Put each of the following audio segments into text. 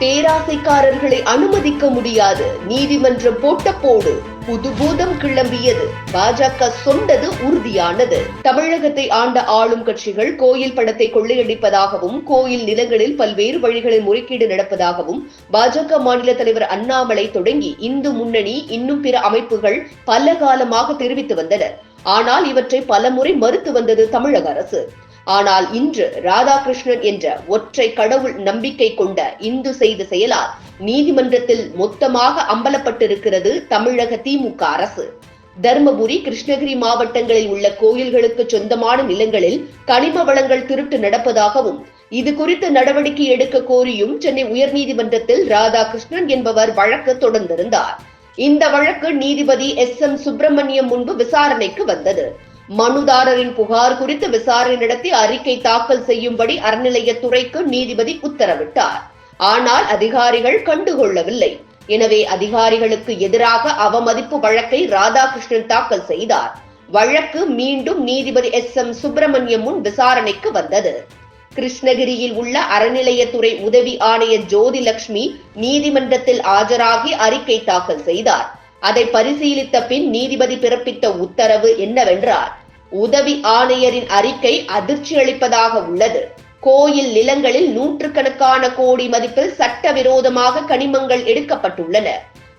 பேராசைக்காரர்களை அனுமதிக்க முடியாது. நீதிமன்றம் போட்ட போடு புதுபூதம் கிளம்பியது. பாஜக சொன்னது உறுதியானது. தமிழகத்தை ஆண்ட ஆளும் கட்சிகள் கோயில் படத்தை கொள்ளையடிப்பதாகவும் கோயில் நிலங்களில் பல்வேறு வழிகளில் முறைகேடு நடப்பதாகவும் பாஜக மாநில தலைவர் அண்ணாமலை தொடங்கி இந்து முன்னணி இன்னும் பிற அமைப்புகள் பல காலமாக தெரிவித்து வந்தனர். ஆனால் இவற்றை பலமுறை மறுத்து வந்தது தமிழக அரசு. ஆனால் இன்று ராதாகிருஷ்ணன் என்ற ஒற்றை கடவுள் நம்பிக்கை கொண்ட இந்து செய்த செயலால் நீதிமன்றத்தில் மொத்தமாக அம்பலப்பட்டிருக்கிறது தமிழக திமுக அரசு. தர்மபுரி கிருஷ்ணகிரி மாவட்டங்களில் உள்ள கோயில்களுக்கு சொந்தமான நிலங்களில் கனிம வளங்கள் திருட்டு நடப்பதாகவும் இது குறித்து நடவடிக்கை எடுக்க கோரியும் சென்னை உயர்நீதிமன்றத்தில் ராதாகிருஷ்ணன் என்பவர் வழக்கு தொடர்ந்திருந்தார். இந்த வழக்கு நீதிபதி எஸ் எம் சுப்பிரமணியம் முன்பு விசாரணைக்கு வந்தது. மனுதாரரின் புகார் குறித்து விசாரணை நடத்தி அறிக்கை தாக்கல் செய்யும்படி அறநிலையத்துறைக்கு நீதிபதி உத்தரவிட்டார். ஆனால் அதிகாரிகள் கண்டுகொள்ளவில்லை. எனவே அதிகாரிகளுக்கு எதிராக அவமதிப்பு வழக்கை ராதாகிருஷ்ணன் தாக்கல் செய்தார். வழக்கு மீண்டும் நீதிபதி எஸ். எம். சுப்பிரமணியம் முன் விசாரணைக்கு வந்தது. கிருஷ்ணகிரியில் உள்ள அறநிலையத்துறை உதவி ஆணையர் ஜோதி லட்சுமி நீதிமன்றத்தில் ஆஜராகி அறிக்கை தாக்கல் செய்தார். அதை பரிசீலித்த பின் நீதிபதி பிறப்பித்த உத்தரவு என்னவென்றார்? உதவி ஆணையரின் அறிக்கை அதிர்ச்சி அளிப்பதாக உள்ளது. கோயில் நிலங்களில் நூற்றுக்கணக்கான கோடி மதிப்பில் சட்டவிரோதமாக கனிமங்கள் எடுக்கப்பட்டுள்ளன.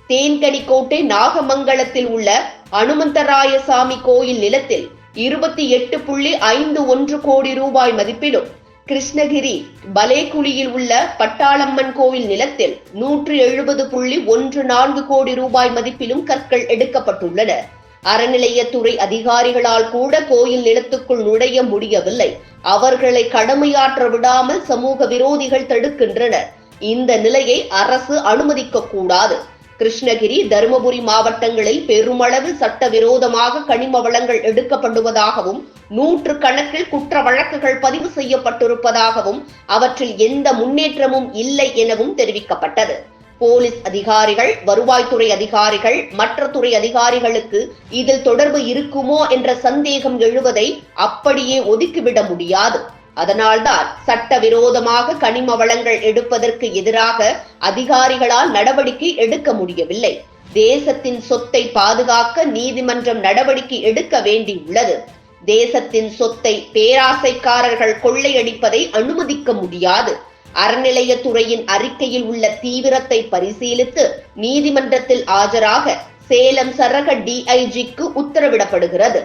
தேன்கனிக்கோட்டை நாகமங்கலத்தில் உள்ள அனுமந்தராயசாமி கோயில் நிலத்தில் இருபத்தி எட்டு புள்ளி ஐந்து ஒன்று கோடி ரூபாய் மதிப்பிலும் கிருஷ்ணகிரி பலேகுலியில் உள்ள பட்டாளம்மன் கோவில் நிலத்தில் நூற்று எழுபது புள்ளி ஒன்று நான்கு கோடி ரூபாய் மதிப்பிலும் கற்கள் எடுக்கப்பட்டுள்ளன. அறநிலையத்துறை அதிகாரிகளால் கூட கோயில் நிலத்துக்குள் நுழைய முடியவில்லை. அவர்களை கடமையாற்ற விடாமல் சமூக விரோதிகள் தடுக்கின்றனர். இந்த நிலையை அரசு அனுமதிக்க கூடாது. கிருஷ்ணகிரி தருமபுரி மாவட்டங்களில் பெருமளவு சட்டவிரோதமாக கனிம வளங்கள் எடுக்கப்படுவதாகவும் நூற்று கணக்கில் குற்ற வழக்குகள் பதிவு செய்யப்பட்டிருப்பதாகவும் அவற்றில் எந்த முன்னேற்றமும் இல்லை எனவும் தெரிவிக்கப்பட்டது. போலீஸ் அதிகாரிகள் வருவாய்த்துறை அதிகாரிகள் மற்ற துறை அதிகாரிகளுக்கு இதில் தொடர்பு இருக்குமோ என்ற சந்தேகம் எழுவதை அப்படியே ஒதுக்கிவிட முடியாது. அதனால்தான் சட்டவிரோதமாக கனிம வளங்கள் எடுப்பதற்கு எதிராக அதிகாரிகளால் நடவடிக்கை எடுக்க முடியவில்லை. தேசத்தின் சொத்தை பாதுகாக்க நீதிமன்றம் நடவடிக்கை எடுக்க வேண்டியுள்ளது தேசத்தின் சொத்தை பேராசைக்காரர்கள் கொள்ளையடிப்பதை அனுமதிக்க முடியாது. அறநிலையத்துறையின் அறிக்கையில் உள்ள தீவிரத்தை பரிசீலித்து நீதிமன்றத்தில் ஆஜராக சேலம் சரக டிஐஜிக்கு உத்தரவிடப்படுகிறது.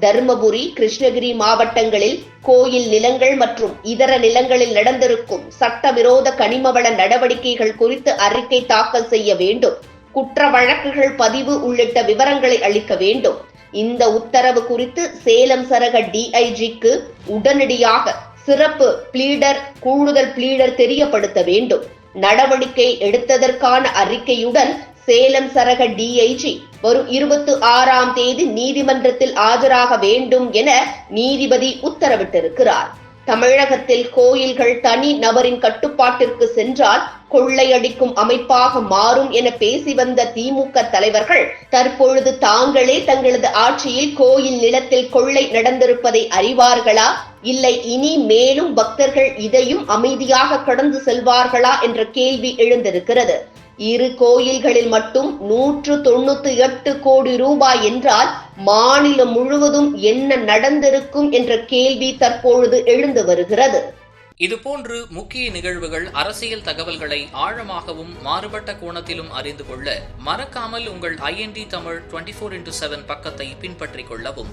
தருமபுரி கிருஷ்ணகிரி மாவட்டங்களில் கோயில் நிலங்கள் மற்றும் இதர நிலங்களில் நடந்திருக்கும் சட்டவிரோத கனிமவள நடவடிக்கைகள் குறித்து அறிக்கை தாக்கல் செய்ய வேண்டும். குற்ற வழக்குகள் பதிவு உள்ளிட்ட விவரங்களை அளிக்க வேண்டும். இந்த உத்தரவு குறித்து சேலம் சரக டிஐஜிக்கு உடனடியாக சிறப்பு பிளீடர் கூடுதல் பிளீடர் தெரியப்படுத்த வேண்டும். நடவடிக்கை எடுத்ததற்கான அறிக்கையுடன் சேலம் சரக டிஐஜி வரும் இருபத்தி ஆறாம் தேதி நீதிமன்றத்தில் ஆஜராக வேண்டும் என நீதிபதி உத்தரவிட்டிருக்கிறார். தமிழகத்தில் கோயில்கள் தனி நபரின் கட்டுப்பாட்டிற்கு சென்றால் கொள்ளையடிக்கும் அமைப்பாக மாறும் என பேசி வந்த திமுக தலைவர்கள் தற்பொழுது தாங்களே தங்களது ஆட்சியில் கோயில் நிலத்தில் கொள்ளை நடந்திருப்பதை அறிவார்களா? இல்லை இனி மேலும் பக்தர்கள் இதையும் அமைதியாக கடந்து செல்வார்களா என்ற கேள்வி எழுந்திருக்கிறது. இரு கோயில்களில் மட்டும் நூற்று தொண்ணூத்தி எட்டு கோடி ரூபாய் என்றால் மாநிலம் முழுவதும் என்ன நடந்திருக்கும் என்ற கேள்வி தற்பொழுது எழுந்து வருகிறது. இதுபோன்று முக்கிய நிகழ்வுகள் அரசியல் தகவல்களை ஆழமாகவும் மாறுபட்ட கோணத்திலும் அறிந்து கொள்ள மறக்காமல் உங்கள் IND Tamil twenty four into seven பக்கத்தை பின்பற்றிக் கொள்ளவும்.